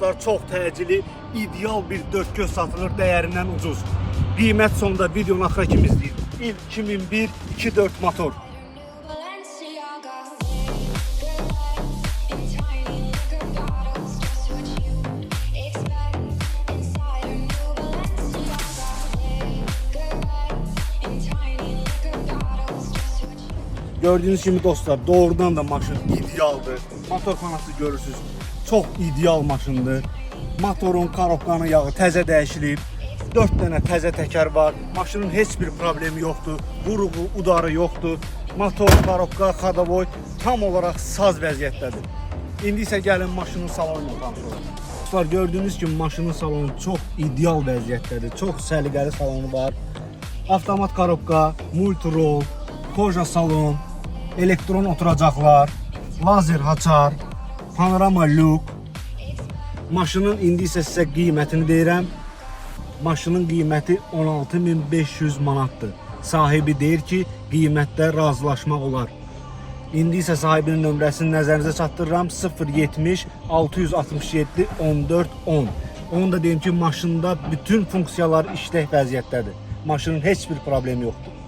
dostlar, çox təcili, ideal bir 4 göz satılır, dəyərindən ucuz. Qiymət sonunda videonun axıra kimi izləyin. İl 2001 2.4 motor. Gördüğünüz kimi dostlar, doğrudan da maşın idealdır. Motor fanası görürsüz. Çox ideal maşındır. Motorun karobkanın yağı təzə dəyişilib. 4 dənə təzə təkər var. Maşının heç bir problemi yoxdur. Vuruğu, udarı yoxdur. Motor, karobka, xadaboy tam olaraq saz vəziyyətdədir. İndi isə gəlin maşının salonuna tanış olaq. Dostlar gördüyünüz kimi maşının salonu çox ideal vəziyyətdədir. Çox səliqəli salonu var. Avtomat karobka, multirol, koja salon, elektron oturacaqlar, lazer haçar, panorama lük. Maşının indi isə sizə qiymətini deyirəm. Maşının qiyməti 16500 manatdır. Sahibi deyir ki, qiymətdə razılaşmaq olar. İndi isə sahibinin nömrəsini nəzərinizə çatdırıram 070 667 14 10. Onu da deyim ki, maşında bütün funksiyalar işlək vəziyyətdədir. Maşının heç bir problemi yoxdur.